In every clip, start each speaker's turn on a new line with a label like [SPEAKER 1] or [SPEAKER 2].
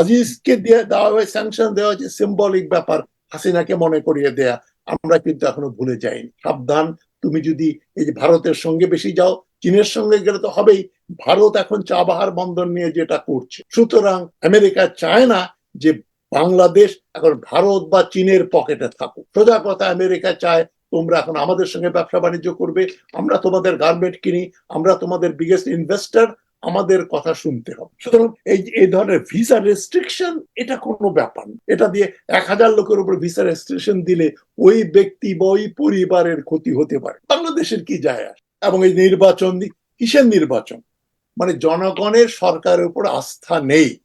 [SPEAKER 1] আজিজকে দিয়ে দেওয়া হয় স্যাংশন দেওয়া হয়েছে সিম্বলিক ব্যাপার। হাসিনাকে মনে করিয়ে দেয়া। আমরা কিন্তু এখনও ভুলে যাইনি। সাবধান, তুমি যদি এই যে ভারতের সঙ্গে বেশি যাও, চীনের সঙ্গে গেলে তো হবেই। ভারত এখন চাবাহার বন্দর নিয়ে যেটা করছে। সুতরাং আমেরিকা চায় না যে বাংলাদেশ এখন ভারত বা চীনের পকেটে থাকুক। সোজা কথা, আমেরিকা চায় তোমরা এখন আমাদের সঙ্গে ব্যবসা বাণিজ্য করবে। আমরা তোমাদের গার্মেন্ট কিনি, আমরা তোমাদের বিগেস্ট ইনভেস্টর আমাদের কথা শুনতে হবে। সুতরাং এই এই ধরনের ভিসা রেস্ট্রিকশন এটা কোনো ব্যাপার না। এটা দিয়ে এক হাজার লোকের উপর ভিসা রেস্ট্রিকশন দিলে ওই ব্যক্তি বা ওই পরিবারের ক্ষতি হতে পারে। বাংলাদেশের কি যায় আসে এবং এই নির্বাচন কিসের নির্বাচন? মানে জনগণের সরকারের উপর আস্থা নেই।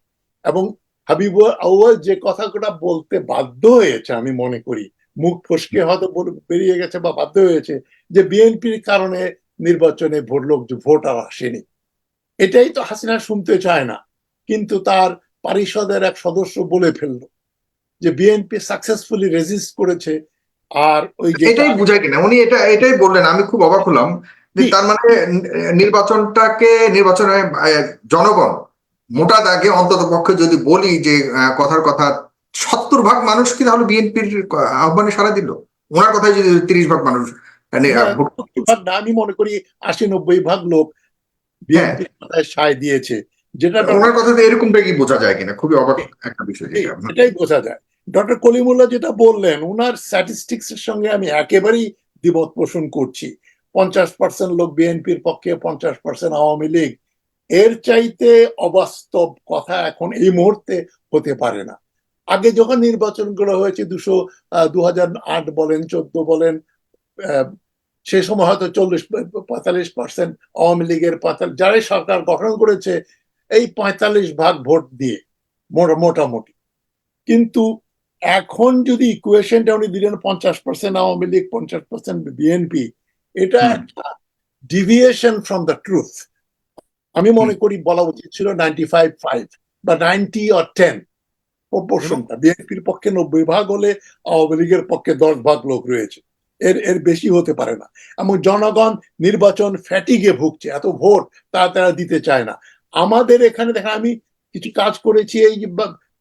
[SPEAKER 1] এবং হাবিব আউয়াল যে কথাটা বলতে বাধ্য হয়েছে, আমি মনে করি, মুখ ফসকে হয়তো বেরিয়ে গেছে বা বাধ্য হয়েছে, যে বিএনপির কারণে নির্বাচনে ভোট লোক ভোটার আসেনি। এটাই তো হাসিনা শুনতে চায় না কিন্তু তার পারিষদের এক সদস্য বলে ফেলল যে বিএনপি সাকসেসফুলি রেজিস্ট করেছে আর ওই যে
[SPEAKER 2] এটাই বোঝায় কিনা? উনি এটা এটাই বললেন আমি খুব অবাক হলাম যে তার মানে নির্বাচনটাকে নির্বাচনে জনগণ মোটা দাগে অন্তত পক্ষে যদি বলি যে কথার কথা সত্তর ভাগ মানুষ কি তাহলে বিএনপির আহ্বানে সারা দিল? ওনার কথায় যদি তিরিশ ভাগ মানুষ
[SPEAKER 1] আমি মনে করি আশি নব্বই ভাগ লোক সায় দিয়েছে। যেটা
[SPEAKER 2] ওনার কথাতে এরকমটা কি বোঝা যায় কিনা? খুবই অবাক একটা বিষয়
[SPEAKER 1] এটাই বোঝা যায়। ডক্টর কলিমুল্লাহ যেটা বললেন ওনার স্ট্যাটিস্টিক্স এর সঙ্গে আমি একেবারেই দ্বিমত পোষণ করছি। পঞ্চাশ পার্সেন্ট লোক বিএনপির পক্ষে পঞ্চাশ পার্সেন্ট আওয়ামী লীগ। এর চাইতে অবাস্তব কথা এখন এই মুহূর্তে হতে পারে না। আগে যখন নির্বাচনগুলো হয়েছে দুশো দু আট বলেন চোদ্দ বলেন সে সময় হয়তো চল্লিশ পঁয়তাল্লিশ পার্সেন্ট আওয়ামী লীগের পঁয়তাল্লিশ যারাই সরকার গঠন করেছে এই পঁয়তাল্লিশ ভাগ ভোট দিয়ে মোটামুটি। কিন্তু এখন যদি ইকুয়েশনটা উনি দিলেন পঞ্চাশ পার্সেন্ট আওয়ামী লীগ পঞ্চাশ পার্সেন্ট বিএনপি এটা একটা ডিভিয়েশন ফ্রম দ্য ট্রুথ আমি মনে করি বলা উচিত ছিল নাইনটি ফাইভ ফাইভ বা নাইনটি অর টেন প্রপোর্শনটা বিএনপির পক্ষে নব্বই ভাগ হলে আওয়ামী লীগের পক্ষে দশ ভাগ লোক রয়েছে। এর এর বেশি হতে পারে না। এবং জনগণ নির্বাচন ফ্যাটিগে ভুগছে এত ভোট তারা তারা দিতে চায় না। আমাদের এখানে দেখা আমি কিছু কাজ করেছি এই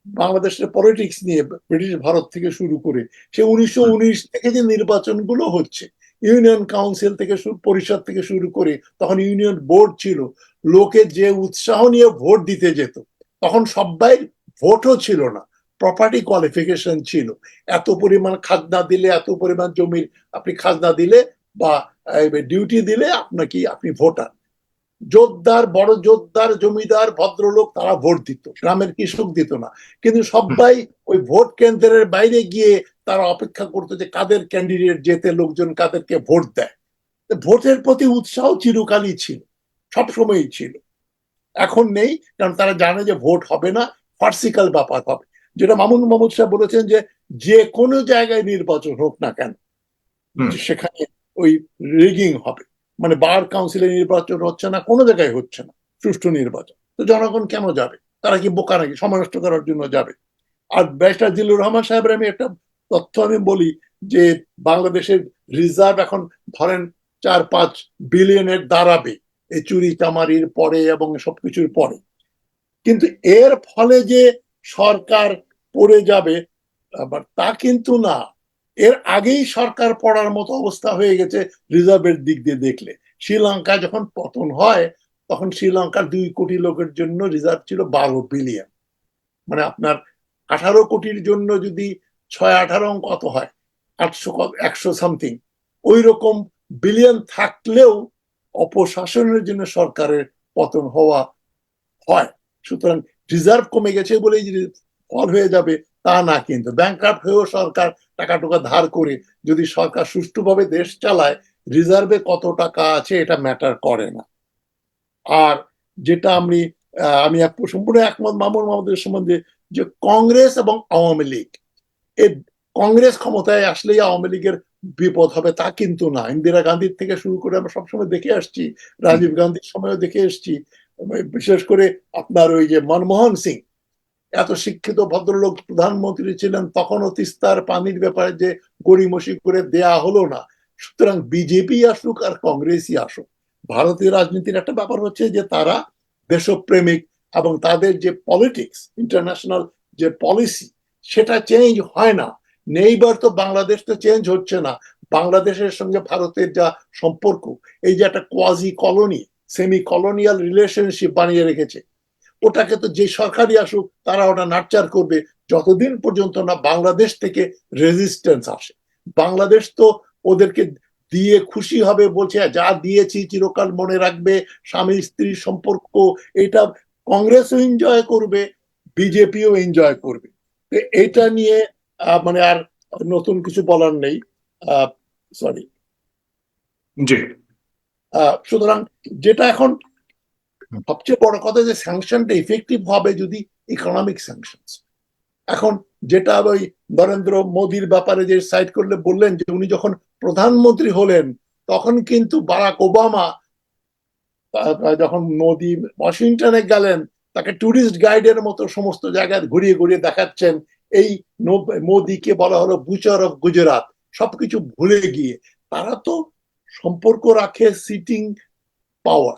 [SPEAKER 1] বাংলাদেশের পলিটিক্স নিয়ে ব্রিটিশ ভারত থেকে শুরু করে। সে উনিশশো উনিশ থেকে যে নির্বাচনগুলো হচ্ছে ইউনিয়ন কাউন্সিল থেকে পরিষদ থেকে শুরু করে তখন ইউনিয়ন বোর্ড ছিল লোকে যে উৎসাহ নিয়ে ভোট দিতে যেত তখন সবাই ভোটও ছিল না। প্রপার্টি কোয়ালিফিকেশন ছিল। এত পরিমাণ খাজনা দিলে, এত পরিমাণ জমির আপনি খাজনা দিলে বা ডিউটি দিলে আপনাকে, আপনি ভোটার যোদ্ধার বড় যোদ্ধার জমিদার, ভদ্রলোক তারা ভোট দিত। গ্রামের কৃষক দিত না। কিন্তু সবাই ওই ভোট কেন্দ্রের বাইরে গিয়ে তারা অপেক্ষা করতো যে কাদের ক্যান্ডিডেট যেতে লোকজন কাদেরকে ভোট দেয়। ভোটের প্রতি উৎসাহ চিরকালই ছিল। সবসময়ই ছিল। এখন নেই, কারণ তারা জানে যে ভোট হবে না ফার্সিক্যাল ব্যাপার হবে। যেটা মামুন মাহমুদ সাহেব বলেছেন যে যে কোনো জায়গায় নির্বাচন হোক না কেন সেখানে ওই রিগিং হবে। মানে বার কাউন্সিলের নির্বাচন হচ্ছে না কোনো জায়গায় হচ্ছে না সুষ্ঠু নির্বাচন। তো জনগণ কেন যাবে? তারা কি বোকা নাকি? সময় নষ্ট করার জন্য যাবে। আর ব্যারিস্টার জিল্লুর রহমান সাহেবের আমি একটা তথ্য আমি বলি যে বাংলাদেশের রিজার্ভ এখন ধরেন চার পাঁচ বিলিয়নের দাঁড়াবে এই চুরি চামারির পরে এবং সবকিছুর পরে। কিন্তু এর ফলে যে সরকার পড়ে যাবে তা কিন্তু না। এর আগেই সরকার পড়ার মতো অবস্থা হয়ে গেছে রিজার্ভের দিক দিয়ে দেখলে। শ্রীলঙ্কা যখন পতন হয়, তখন শ্রীলঙ্কার দুই কোটি লোকের জন্য রিজার্ভ ছিল বারো বিলিয়ন। মানে আপনার আঠারো কোটির জন্য যদি ছয়, আঠারো কত হয়? আটশো একশো সামথিং। ওই রকম বিলিয়ন থাকলেও অপশাসনের জন্য সরকারের পতন হওয়া হয়। সুতরাং রিজার্ভ কমে গেছে বলে ফল হয়ে যাবে, তা না কিন্তু। ব্যাংকার হয়েও সরকার টাকা টুকা ধার করে, যদি সরকার সুষ্ঠুভাবে দেশ চালায় রিজার্ভে কত টাকা আছে এটা ম্যাটার করে না। আর যেটা আমি আমি সম্পূর্ণ একমত মামুন মাহমুদের সম্বন্ধে যে কংগ্রেস এবং আওয়ামী লীগ, এ কংগ্রেস ক্ষমতায় আসলেই আওয়ামী লীগের বিপদ হবে তা কিন্তু না। ইন্দিরা গান্ধীর থেকে শুরু করে আমরা সবসময় দেখে আসছি, রাজীব গান্ধীর সময়ও দেখে এসছি। বিশেষ করে আপনার ওই যে মনমোহন সিং এত শিক্ষিত ভদ্রলোক প্রধানমন্ত্রী ছিলেন, তখনও তিস্তার পানির ব্যাপারে যে গড়িমসি করে দেয়া হলো না। সুতরাং বিজেপি আসুক আর কংগ্রেসই আসুক। ভারতীয় রাজনীতির একটা ব্যাপার হচ্ছে যে তারা দেশপ্রেমিক এবং তাদের যে পলিটিক্স ইন্টারন্যাশনাল যে পলিসি সেটা চেঞ্জ হয় না। নেইবার তো বাংলাদেশ তো চেঞ্জ হচ্ছে না। বাংলাদেশের সঙ্গে ভারতের যা সম্পর্ক, এই যে একটা quasi colony semi colonial relationship বানিয়ে রেখেছে ওটাকে তো যে সরকারই আসুক তারা ওটা নার্চার করবে। যতদিন পর্যন্ত না বাংলাদেশ থেকে রেজিস্ট্যান্স আসে। বাংলাদেশ তো ওদেরকে দিয়ে খুশি হবে বলছে যা দিয়েছি চিরকাল মনে রাখবে স্বামী স্ত্রী সম্পর্ক এটা কংগ্রেসও এনজয় করবে বিজেপিও এনজয় করবে। তো এটা নিয়ে আহ, মানে আর নতুন কিছু বলার নেই। সরি
[SPEAKER 2] জি।
[SPEAKER 1] সুতরাং যেটা এখন সবচেয়ে বড় কথা যে স্যাংশনটা ইফেক্টিভ হবে যদি ইকোনমিক স্যাংশন এখন যেটা ওই নরেন্দ্র মোদির ব্যাপারে যে সাইড করলে বললেন যে উনি যখন প্রধানমন্ত্রী হলেন, তখন কিন্তু বারাক ওবামা যখন মোদি ওয়াশিংটনে গেলেন, তাকে ট্যুরিস্ট গাইডের মতো সমস্ত জায়গায় ঘুরিয়ে ঘুরিয়ে দেখাচ্ছেন। এই মোদিকে বলা হলো বুচার অফ গুজরাট সবকিছু ভুলে গিয়ে। তারা তো সম্পর্ক রাখে সিটিং পাওয়ার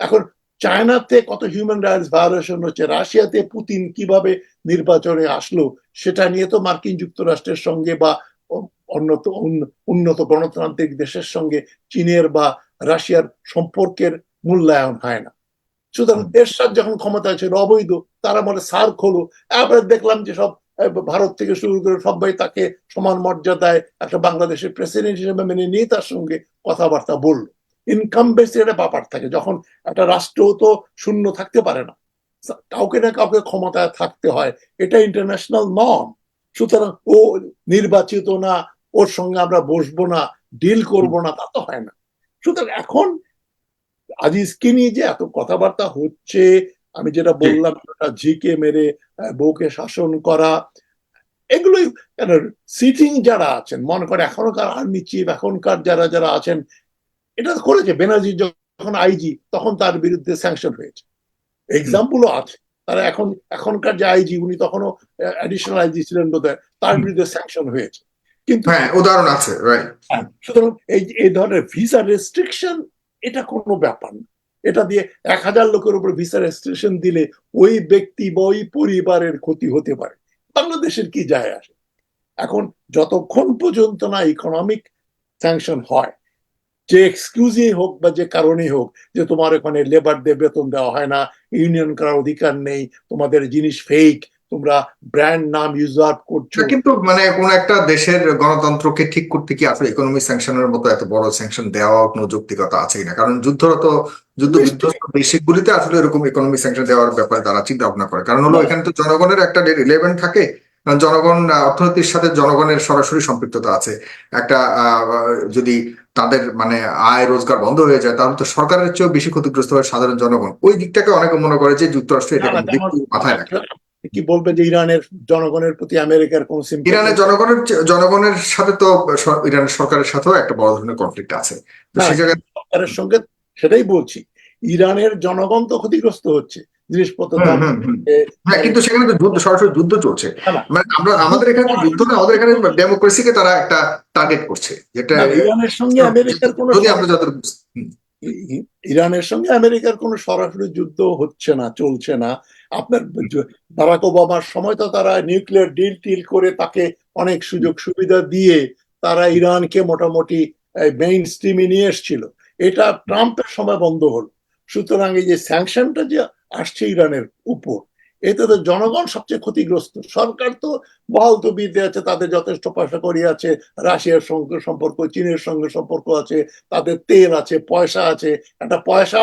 [SPEAKER 1] এখন চায়নাতে কত হিউম্যান রাইটস ভায়োলেশন হচ্ছে রাশিয়াতে পুতিন কীভাবে নির্বাচনে আসলো সেটা নিয়ে তো মার্কিন যুক্তরাষ্ট্রের সঙ্গে বা ও- উন্নত উন্ন- উন্নত গণতান্ত্রিক দেশের সঙ্গে চীনের বা রাশিয়ার সম্পর্কের মূল্যায়ন হয় না। সুতরাং এরশাদ যখন ক্ষমতায় ছিল অবৈধ তারা বলে সার্ক হলো এবার দেখলাম যে সব ভারত থেকে শুরু করে সবাই তাকে সমান মর্যাদায় একটা বাংলাদেশের প্রেসিডেন্ট হিসেবে মেনে নিয়ে তার সঙ্গে কথাবার্তা বলল। ইনকাম বেসড একটা ব্যাপার থাকে যখন একটা রাষ্ট্র তো শূন্য থাকতে পারে না। কাউকে না কাউকে ক্ষমতায় থাকতে হয় এটা ইন্টারন্যাশনাল নর্ম সুতরাং ও নির্বাচিত না ওর সঙ্গে আমরা বসবো না ডিল করব না তা তো হয় না। সুতরাং এখন আজিজকে নিয়ে যে এত কথাবার্তা হচ্ছে আমি যেটা বললাম ওটা ঝিকে মেরে বউকে শাসন করা এগুলোই কেন সিটিং যারা আছেন মনে করে এখনকার আর্মি চিফ এখনকার যারা যারা আছেন এটা করেছে বেনার্জি যখন আইজি তখন তার বিরুদ্ধে স্যাংশন হয়েছে। এক্সাম্পলও আছে। তারা এখন এখনকার যে আইজি উনি তখনও অ্যাডিশনাল আইজি ছিলেন বোধহয় তার বিরুদ্ধে স্যাংশন হয়েছে। কিন্তু
[SPEAKER 2] হ্যাঁ উদাহরণ আছে
[SPEAKER 1] হ্যাঁ, সুতরাং এই এই ধরনের ভিসা রেস্ট্রিকশন এটা কোনো ব্যাপার না। এটা দিয়ে এক হাজার লোকের উপর ভিসা রেস্ট্রিকশন দিলে ওই ব্যক্তি বা ওই পরিবারের ক্ষতি হতে পারে। বাংলাদেশের কি যায় আসে? এখন যতক্ষণ পর্যন্ত না ইকোনমিক স্যাংশন হয় যে এক্সকিউজই হোক বা যে কারণেই হোক যে তোমার ওখানে লেবারদের বেতন দেওয়া হয় না ইউনিয়ন করার অধিকার নেই তোমাদের জিনিস ফেক তোমরা ব্র্যান্ড নাম ইউজার করছ।
[SPEAKER 2] কিন্তু মানে কোন একটা দেশের গণতন্ত্রকে ঠিক করতে কি আসলে ইকোনমিক স্যাংশনের মতো এত বড় স্যাংশন দেওয়া কোনো যৌক্তিকতা আছে কিনা কারণ যুদ্ধরত যুদ্ধ বিধ্বস্ত দেশগুলিতে আসলে এরকম ইকোনমিক স্যাংশন দেওয়ার ব্যাপারে তারা চিন্তা ভাবনা করে। কারণ হলো এখানে তো জনগণের একটা রিলেভেন্ট থাকে। জনগণ অর্থনীতির সাথে জনগণের সরাসরি সম্পৃক্ততা আছে। একটা যদি তাদের মানে আয় রোজগার বন্ধ হয়ে যায় তাহলে তো সরকারের চেয়েও বেশি ক্ষতিগ্রস্ত হয় সাধারণ জনগণ। ওই দিকটাকে অনেকে মনে করে যে যুক্তরাষ্ট্র এটা মাথায় রাখে
[SPEAKER 1] কি বলবে যে ইরানের জনগণের প্রতি আমেরিকার কোন
[SPEAKER 2] ইরানের জনগণের জনগণের সাথে তো ইরানের সরকারের সাথেও একটা বড় ধরনের কনফ্লিক্ট আছে। তো সেই জায়গায়
[SPEAKER 1] সরকারের সঙ্গে সেটাই বলছি। ইরানের জনগণ তো ক্ষতিগ্রস্ত হচ্ছে। জিনিসপত্র দাম
[SPEAKER 2] হ্যাঁ কিন্তু সেখানে তো যুদ্ধ সরাসরি যুদ্ধ চলছে।
[SPEAKER 1] না।
[SPEAKER 2] মানে আমরা আমাদের এখানে যুদ্ধ না আমাদের এখানে ডেমোক্রেসিকে তারা একটা টার্গেট করছে। যেটা
[SPEAKER 1] ইরানের সঙ্গে আমেরিকার কোনো
[SPEAKER 2] যদি আমরা যত
[SPEAKER 1] ইরানের সঙ্গে আমেরিকার কোনো সরাসরি যুদ্ধ হচ্ছে না চলছে না। আপনার বারাক ওবামার সময় তো তারা নিউক্লিয়ার ডিল টিল করে তাকে অনেক সুযোগ সুবিধা দিয়ে তারা ইরানকে মোটামুটি মেইন স্ট্রিমে নিয়ে এসেছিল। এটা ট্রাম্পের সময় বন্ধ হলো। সুতরাং এই যে স্যাংশনটা যে আসছে ইরানের উপর। এতে তো জনগণ সবচেয়ে ক্ষতিগ্রস্ত। সরকার তো বহাল তো বিদ্যে আছে তাদের যথেষ্ট পয়সা করি আছে রাশিয়ার সঙ্গে সম্পর্ক চীনের সঙ্গে সম্পর্ক আছে তাদের তেল আছে পয়সা আছে। একটা পয়সা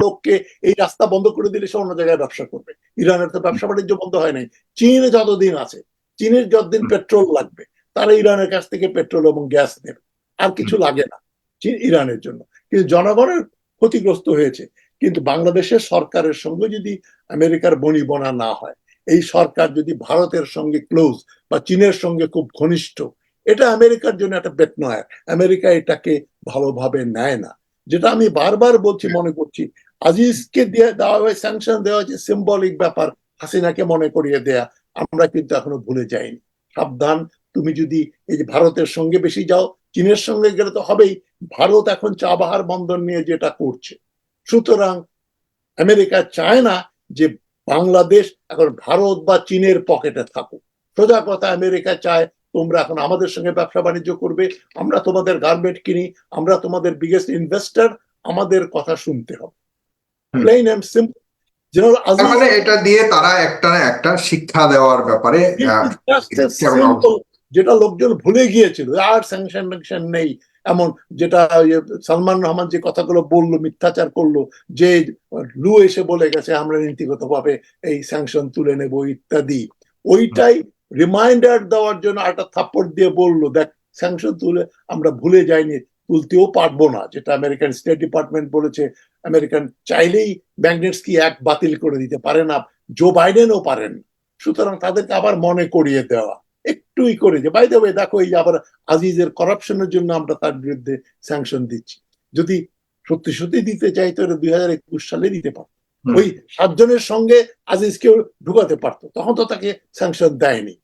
[SPEAKER 1] লোককে এই রাস্তা বন্ধ করে দিলে সে অন্য জায়গায় ব্যবসা করবে। ইরানের তো ব্যবসা বাণিজ্য বন্ধ হয় নাই। চীনে যতদিন আছে চীনের যতদিন পেট্রোল লাগবে তারা ইরানের কাছ থেকে পেট্রোল এবং গ্যাস নেবে আর কিছু লাগে না চীন ইরানের জন্য। কিন্তু জনগণের ক্ষতিগ্রস্ত হয়েছে। কিন্তু বাংলাদেশের সরকারের সঙ্গে যদি আমেরিকার বনিবনা না হয়, এই সরকার যদি ভারতের সঙ্গে ক্লোজ বা চীনের সঙ্গে খুব ঘনিষ্ঠ, এটা আমেরিকার জন্য একটা বেট নয়। আমেরিকা এটাকে ভালোভাবে নেয় না। যেটা আমি বারবার বলছি, মনে করছি, আজিজকে দিয়ে দেওয়া হয় স্যাংশন দেওয়া হয়েছে সিম্বলিক ব্যাপার, হাসিনাকে মনে করিয়ে দেয়া, আমরা কিন্তু এখনও ভুলে যাইনি। সাবধান, তুমি যদি এই যে ভারতের সঙ্গে বেশি যাও, চীনের সঙ্গে গেলে তো হবেই। ভারত এখন চাবাহার বন্দর নিয়ে যেটা করছে। সুতরাং আমেরিকা চায় না যে বাংলাদেশ এখন ভারত বা চীনের পকেটে থাকুক। সোজা কথা আমেরিকা চায় তোমরা এখন আমাদের সঙ্গে ব্যবসা বাণিজ্য করবে আমরা তোমাদের গার্মেন্ট কিনি আমরা তোমাদের বিগেস্ট ইনভেস্টর আমাদের কথা শুনতে হবে। প্লেন অ্যান্ড সিম্পল
[SPEAKER 2] মানে এটা দিয়ে তারা একটা একটা শিক্ষা দেওয়ার ব্যাপারে
[SPEAKER 1] যেটা লোকজন ভুলে গিয়েছিল আর স্যাংশন নেই। এমন যেটা সালমান রহমান যে কথাগুলো বলল, মিথ্যাচার করল, যে লু এসে বলে গেছে, আমরা নীতিগতভাবে এই স্যাংশন তুলে নেব, ইত্যাদি। ওইটাই রিমাইন্ডার দেওয়ার জন্য একটা থাপ্পড় দিয়ে বলল, দেখ স্যাংশন তুলে আমরা ভুলে যাইনি, তুলতেও পারব না। যেটা আমেরিকান স্টেট ডিপার্টমেন্ট বলেছে আমেরিকান চাইলেই ম্যাগনেটস এক বাতিল করে দিতে পারে না জো বাইডেনও পারেন। সুতরাং তাদেরকে আবার মনে করিয়ে দেওয়া। একটুই করে যে বাই দেবে দেখো এই আবার আজিজের করাপশনের জন্য আমরা তার বিরুদ্ধে স্যাংশন দিচ্ছি। যদি সত্যি সত্যি দিতে চাই তো দুই হাজার একুশ সালে দিতে পারত। ওই সাতজনের সঙ্গে আজিজকেও ঢুকাতে পারতো। তখন তো তাকে স্যাংশন দেয়নি।